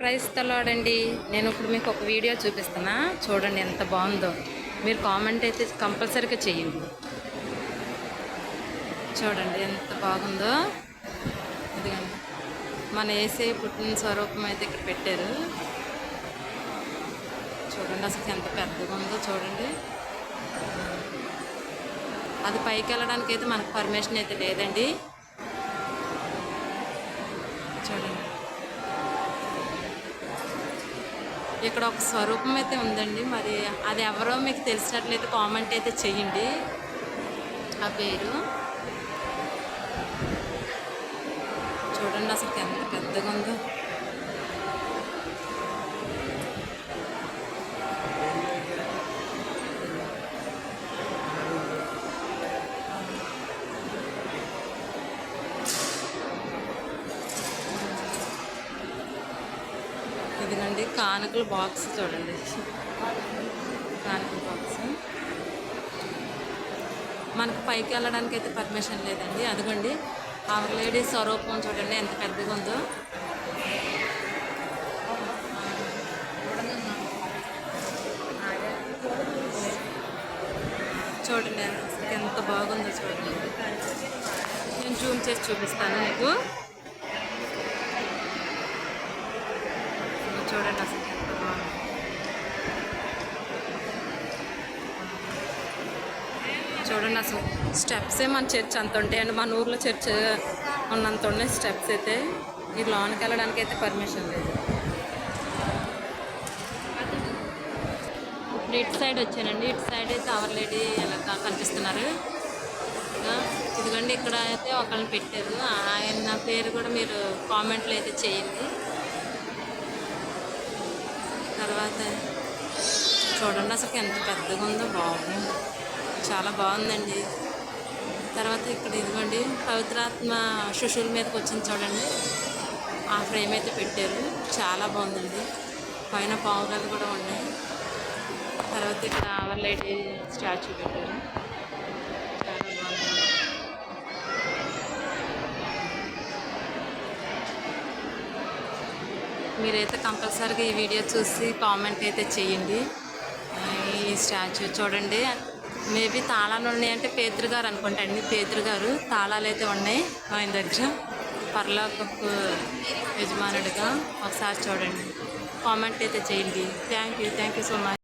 Price తలాడండి నేను ఇప్పుడు మీకు ఒక వీడియో చూపిస్తున్నా. చూడండి ఎంత బాగుందో. మీరు కామెంట్ అయితే కంపల్సరీగా చేయండి. చూడండి ఎంత బాగుందో. ఇదిగండి. మన ఏసీ పుట్టిన స్వరూపం అయితే ఇక్కడ పెట్టారు. చూడండి అసలు ఎంత పెద్దగా ఉందో చూడండి. అది పైకి వెళ్ళడానికి అయితే మనకు పర్మిషన్ అయితే లేదండి. చూడండి. ఇక్కడ ఒక స్వరూపం అయితే ఉందండి. మరి అది ఎవరో మీకు తెలిసినట్లయితే కామెంట్ అయితే చెయ్యండి ఆ పేరు. చూడండి అసలు ఎంత పెద్దగా ఉందో ఇదిగండి కానుకల బాక్స్ చూడండి. కానుకల బాక్స్ మనకు పైకి వెళ్ళడానికి అయితే పర్మిషన్ లేదండి. అదిగోండి ఆ లేడీ స్వరూపం చూడండి ఎంత పెద్దగా ఉందో. చూడండి ఎంత బాగుందో చూడండి. నేను జూమ్ చేసి చూపిస్తాను మీకు. చూడండి అసలు ఎంత బాగుంది చూడండి అసలు స్టెప్సే మన చర్చ్ అంత ఉంటాయండి మన ఊర్లో చర్చ్ ఉన్నంత ఉన్నాయి స్టెప్స్ అయితే. ఈ లోనికి వెళ్ళడానికి అయితే పర్మిషన్ లేదు. ఇప్పుడు ఇటు సైడ్ వచ్చానండి. ఇటు సైడ్ అయితే అవర్ లేడీ ఎలా కనిపిస్తున్నారు. ఇదిగోండి ఇక్కడ అయితే ఒకళ్ళని పెట్టారు. ఆయన పేరు కూడా మీరు కామెంట్లు అయితే చేయండి. తర్వాత చూడండి అసలు ఎంత పెద్దగా ఉందో బాగుంది. చాలా బాగుందండి. తర్వాత ఇక్కడ ఇదిగోండి పవిత్రాత్మ శిశువుల మీదకి వచ్చింది చూడండి. ఆ ఫ్రేమ్ అయితే పెట్టారు. చాలా బాగుందండి. పైన పావురాలు కూడా ఉన్నాయి. తర్వాత ఇక్కడ ఆవర్ లేడీ స్టాచ్యూ పెట్టారు. మీరైతే కంపల్సరీగా ఈ వీడియో చూసి కామెంట్ అయితే చేయండి. ఈ స్టాచ్యూ చూడండి. మేబీ తాళాలు ఉన్నాయంటే పేదరు గారు అనుకుంటా అండి. పేదరు గారు తాళాలు అయితే ఉన్నాయి ఆయన దగ్గర. పర్లోకపు యజమానుడిగా ఒకసారి చూడండి. కామెంట్ అయితే చేయండి. Thank you thank you so much